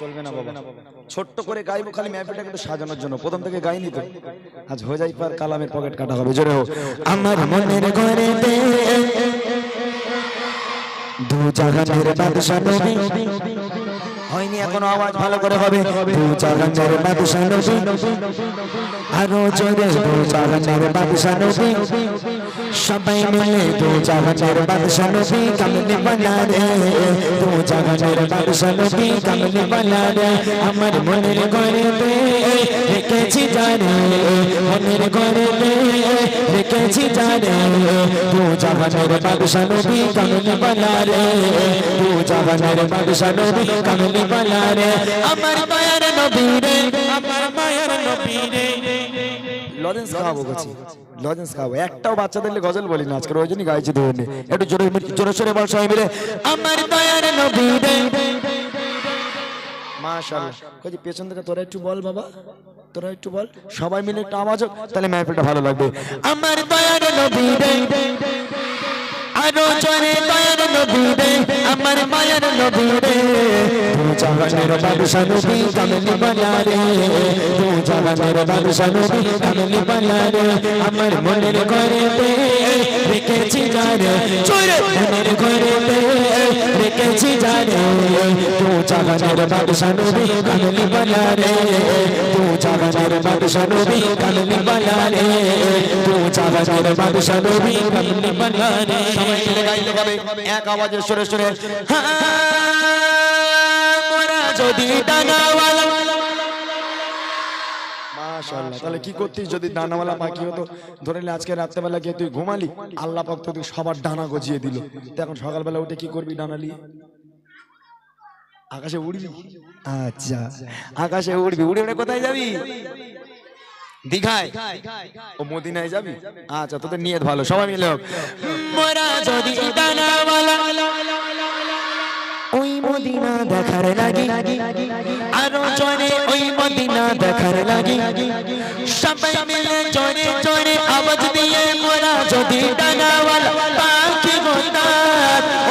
চলবে না বাবা। ছোট্ট করে গাইবো খালি ম্যাপটাকে একটু সাজানোর জন্য। প্রথম থেকে গাইনি তো আজ হয়ে যাই পার কালামের পকেট কাটা হবে। জোরে হোক। আমার মনের ঘরে দু জাহানের বাদশা নবী। হয়নি এখনও আওয়াজ ভালো করে হবে। দু জাহানের বাদশা নবী। আরও জোরে দু জাহানের বাদশা নবী। সবাই মিলে দু জাহানের বাদশা নবী। কামলি বানা রে দু জাহানের বাদশা নবী কামলি বানা রে আমার মনের ঘরে রেখেছি জানে, মনের ঘরে রেখেছি জানে। দু জাহানের বাদশা নবী কামলি বানা রে দু জাহানের বাদশা নবী কামলি বানা রে আমার মায়ের নবী রে আমার মায়ের নবী রে লজেন্স খাওয়াবো গেছি লজেন্স খাওয়াবো। একটাও বাচ্চা দেখলে গজল বলি না আজকের ওই গাইছি ধরে একটু জোরে জোরে সরে বল সবাই মিলে। আমার দয়ার নবী মাশাআল্লাহ। কই পেছন থেকে তোরা একটু বল বাবা। তোরা একটু বল। সবাই মিলে একটু আওয়াজ হোক তাহলে মেহফিলটা ভালো লাগবে। আমার দয়ার নবী রে। আরও জোরে দয়ার নবী রে। আমার মায়ের নবী রে। তু জাহানের বাদশা নবী কামলি বানা রে। তু জাহানের বাদশা নবী কামলি বানা রে। আমার মনের ঘরে রেখেছি জানে চোরে মনের ঘরে রেখেছি জানে তু জাহানের বাদশা নবী কামলি বানা রে। তু জাহানের বাদশা নবী কামলি বানা রে। বাদশা নবী কামলি বানা রে সবাই মিলে গাইতে হবে এক আওয়াজে সরে সরে মোরা যদি ডানাওয়ালা মাশাআল্লাহ তাহলে কি করতিস যদি ডানাওয়ালা পাখি হতো? ধরে আজকে রাত্রেবেলা গিয়ে তুই ঘুমালি আল্লাহ পাক তো তুই সবার ডানা গজিয়ে দিল। তো এখন সকালবেলা উঠে কি করবি ডানা নিয়ে? আকাশে উড়বি? আচ্ছা। আকাশে উড়বি। উড়ে উড়ে কোথায় যাবি? দীঘায়? ও মদিনায় যাবি? আচ্ছা তোদের নিয়ত ভালো সবাই মিলে হোক। মোরা যদি ডানাওয়ালা ওই মদিনা দেখার লাগি। আরও জোরে ওই মদিনা দেখার লাগি। সবাই মিলে জোরে জোরে আওয়াজ দিয়ে মোরা যদি ডানাওয়ালা পাখি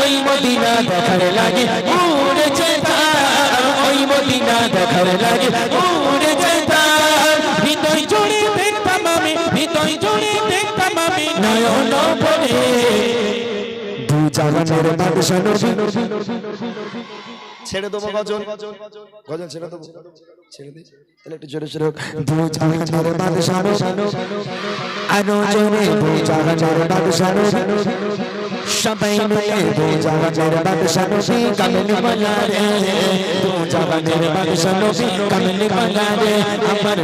ওই মদিনা দেখার লাগি। ওই মদিনা দেখার লাগি। উড়ে নয়ন পরে দু জাহানের বাদশা নবী ছেড়ে দেবো গজন। গজন, ছেড়ে দেবো। ছেড়ে দিই তাহলে একটু জোরে জোরে দু বাদশা নবী আরও জোরে দু বাদশা নবী সবাই মিলে দু জাহানের বাদশা নবী বানা বানা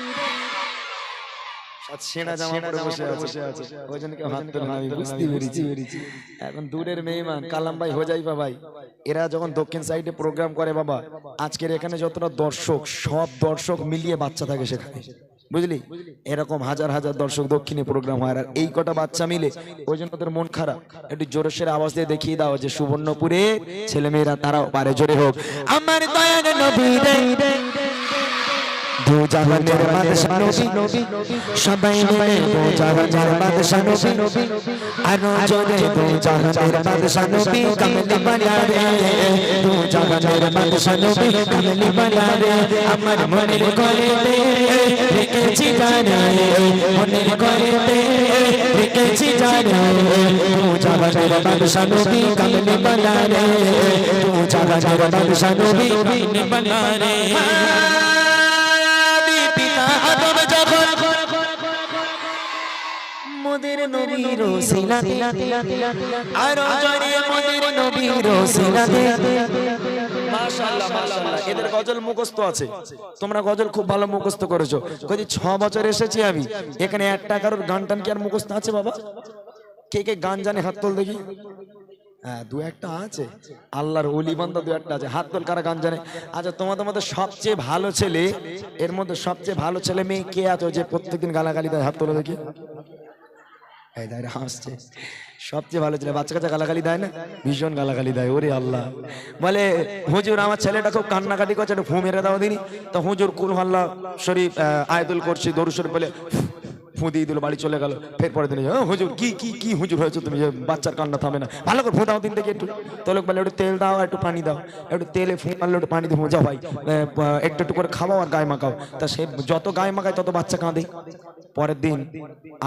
সেনা জামা পরে বসে আছে। ওই জন্য কেউ হাত তুলে না, আমি বুঝতে পেরেছি। এখন দূরের মেহমান কালাম ভাই হোজাইফা ভাই এরা যখন দক্ষিণ সাইডে প্রোগ্রাম করে বাবা আজকের এখানে যতটা দর্শক সব দর্শক মিলিয়ে বাচ্চা থাকে সেখানে। বুঝলি? এরকম হাজার হাজার দর্শক দক্ষিণে প্রোগ্রাম হয় আর এই কটা বাচ্চা মিলে ওই জন্য তোর মন খারাপ। একটু জোরে সোরে আওয়াজ দিয়ে দেখিয়ে দাও যে সুবর্ণপুরে ছেলে মেয়েরা তারাও পারে। জোরে হোক। আমার নবী দু জাহানের বাদশা নবী সবাই মিলে দু জাহানের বাদশা নবী আরও জোরে দু জাহানের বাদশা নবী কামলি বানা রে দু জাহানের বাদশা নবী কামলি বানা রে আমার মনের ঘরেতে রেখেছি জানে মনের ঘরেতে রেখেছি জানে দু জাহানের বাদশা নবী কামলি বানা রে দু জাহানের বাদশা নবী কামলি বানা রে মোদের নবীর সিলাতে আর জরে মোদের নবীর সিলাতে মাশাআল্লাহ মাশাআল্লাহ। এদের গজল মুখস্থ আছে। তোমরা গজল খুব ভালো মুখস্থ করেছ। কদি ছ বছর এসেছি আমি। এখানে একটা কারোর গান টান কি আর মুখস্থ আছে বাবা? কে কে গান জানে হাত তোল দেখি। হ্যাঁ দু একটা আছে। আল্লাহর অলি দু একটা আছে। হাত তোল কারা গান জানে? আচ্ছা তোমাদের মধ্যে সবচেয়ে ভালো ছেলে এর মধ্যে সবচেয়ে ভালো ছেলে মেয়ে কে আছে? যে প্রত্যেকদিন গালাগালি দেয় হাত তোলো দেখি। সবচেয়ে ভালো ছেলে বাচ্চা কাচ্চা গালাগালি দেয় না? ভীষণ গালাগালি দেয় ওরে আল্লাহ। বলে হুজুর আমার ছেলেটা খুব কান্নাকাটি করছে একটু ফু মেরে দাও দিনি। তো হুজুর কুল হাল্লা শরীফ আহ, আয়াতুল করছি দরু শরীফ বলে ফু দিয়ে দিল বাড়ি চলে গেল। ফের পরে দিন হুজুর কি কি কি হুজুর হয়েছে তুমি? বাচ্চার কান্না থামে না। ভালো করে ফু দাও দিন থেকে একটু। তো লোক বলে একটু তেল দাও একটু পানি দাও একটু তেলে ফু মারলে একটু পানি দিয়ে যা ভাই একটু একটু করে খাওয়াও আর গায়ে মাখাও। তা সে যত গায়ে মাখায় তত বাচ্চা কাঁদে। পরের দিন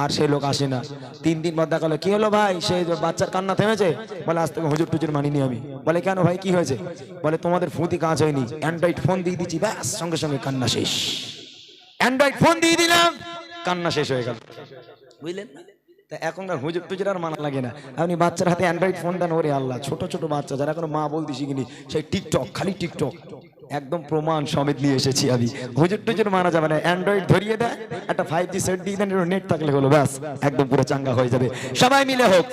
আর সেই লোক আসে না। তিন দিন বাদ দেখাল কি হলো ভাই? সেই বাচ্চার কান্না থেমেছে? বলে আজ থেকে হুজুর টুজুর মানিনি আমি। বলে কেন ভাই? কি হয়েছে? বলে তোমাদের ফুঁতি কাজ হয়নি। অ্যান্ড্রয়েড ফোন দিয়ে দিচ্ছি ব্যাস সঙ্গে সঙ্গে কান্না শেষ। অ্যান্ড্রয়েড ফোন দিয়ে দিলাম কান্না শেষ হয়ে গেল। বুঝলেন তা এখনকার হুজুর টুজুর আর মানা লাগে না। আপনি বাচ্চার হাতে অ্যান্ড্রয়েড ফোন দেন ওরে আল্লাহ ছোট ছোট বাচ্চা যারা কোনো মা বলতে শিখিনি সেই টিকটক খালি টিকটক একদম প্রমাণ সমেত নিয়ে এসেছি আমি। হুজুর টুজুর মানা যাবে না অ্যান্ড্রয়েড ধরিয়ে দেয় একটা ফাইভ জি সেট দিয়ে দেন নেট থাকলে হলো ব্যাস একদম পুরো চাঙ্গা হয়ে যাবে। সবাই মিলে হোক।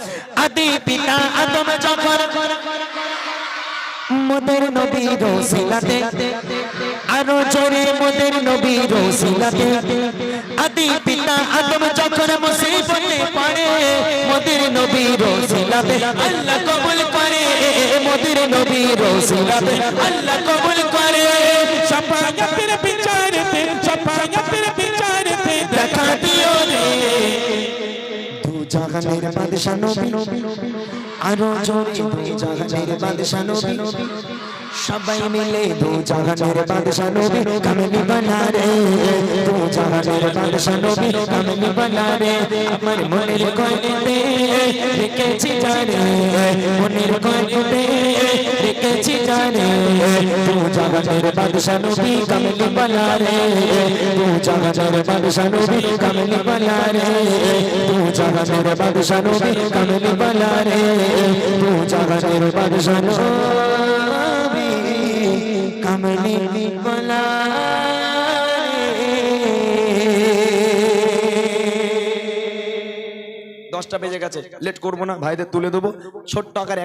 আদি পিতা আদম যখন মোদের নবীর রসিলাতে আরও জোরে মোদের নবীর রসিলাতে আদি পিতা আদম যখন মুসিবতে পড়ে, মোদের নবীর রসিলাতে আল্লাহ কবুল করে, মোদের নবীর রসিলাতে আল্লাহ কবুল করে। বাদশা নবী। আরও জোরে দু মেরে বাদশা নবী। সবাই মিলে দু জাহানের বাদশা নবী কামলি বানা রে দু জাহানের বাদশা নবী কামলি বানা রে আমার মনের কয়তে রেখেছি জানে। মনের কয়তে রেখেছি জানে। দু জাহানের বাদশা নবী কামলি বানা রে দু জাহানের বাদশা নবী কামলি বানা রে দু জাহানের বাদশা নবী কামলি বানা রে দু জাহানের বাদশা নবী বলা দশটা বেজে গেছে লেট করব না। ভাইদের তুলে দেবো। ছোট্ট আকার